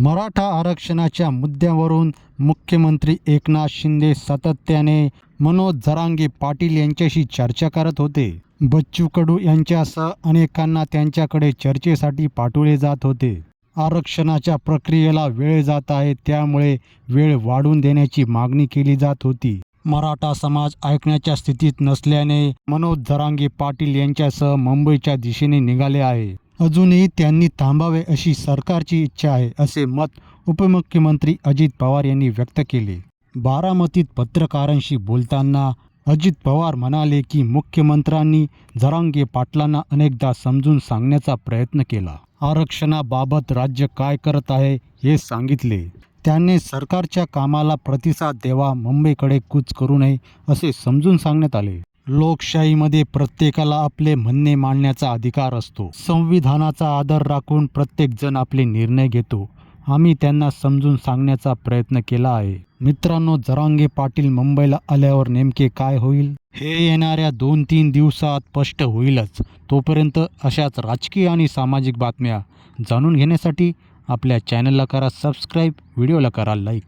मराठा आरक्षणाच्या मुद्द्यावरून मुख्यमंत्री एकनाथ शिंदे सातत्याने मनोज जरांगे पाटील यांच्याशी चर्चा करत होते. बच्चू कडू यांच्यासह अनेकांना त्यांच्याकडे चर्चेसाठी पाठवले जात होते. आरक्षणाच्या प्रक्रियेला वेळ जात आहे त्यामुळे वेळ वाढून देण्याची मागणी केली जात होती. मराठा समाज ऐकण्याच्या स्थितीत नसल्याने मनोज जरांगे पाटील यांच्यासह मुंबईच्या दिशेने निघाले आहे. अजूनही त्यांनी थांबावे अशी सरकारची इच्छा आहे असे मत उपमुख्यमंत्री अजित पवार यांनी व्यक्त केले. बारामतीत पत्रकारांशी बोलताना अजित पवार म्हणाले की मुख्यमंत्र्यांनी जरांगे पाटलांना अनेकदा समजून सांगण्याचा प्रयत्न केला. आरक्षणाबाबत राज्य काय करत आहे हे सांगितले. त्यांनी सरकारच्या कामाला प्रतिसाद द्यावा मुंबईकडे कूच करू नये असे समजून सांगण्यात आले. लोकशाहीमध्ये प्रत्येकाला आपले म्हणणे मांडण्याचा अधिकार असतो. संविधानाचा आदर राखून प्रत्येकजण आपले निर्णय घेतो. आम्ही त्यांना समजून सांगण्याचा प्रयत्न केला आहे. मित्रांनो जरांगे पाटील मुंबईला आल्यावर नेमके काय होईल? हे येणाऱ्या दोन तीन दिवसात स्पष्ट होईलच. तोपर्यंत अशाच राजकीय आणि सामाजिक बातम्या जाणून घेण्यासाठी आपल्या चॅनलला करा सबस्क्राईब व्हिडिओला करा लाईक.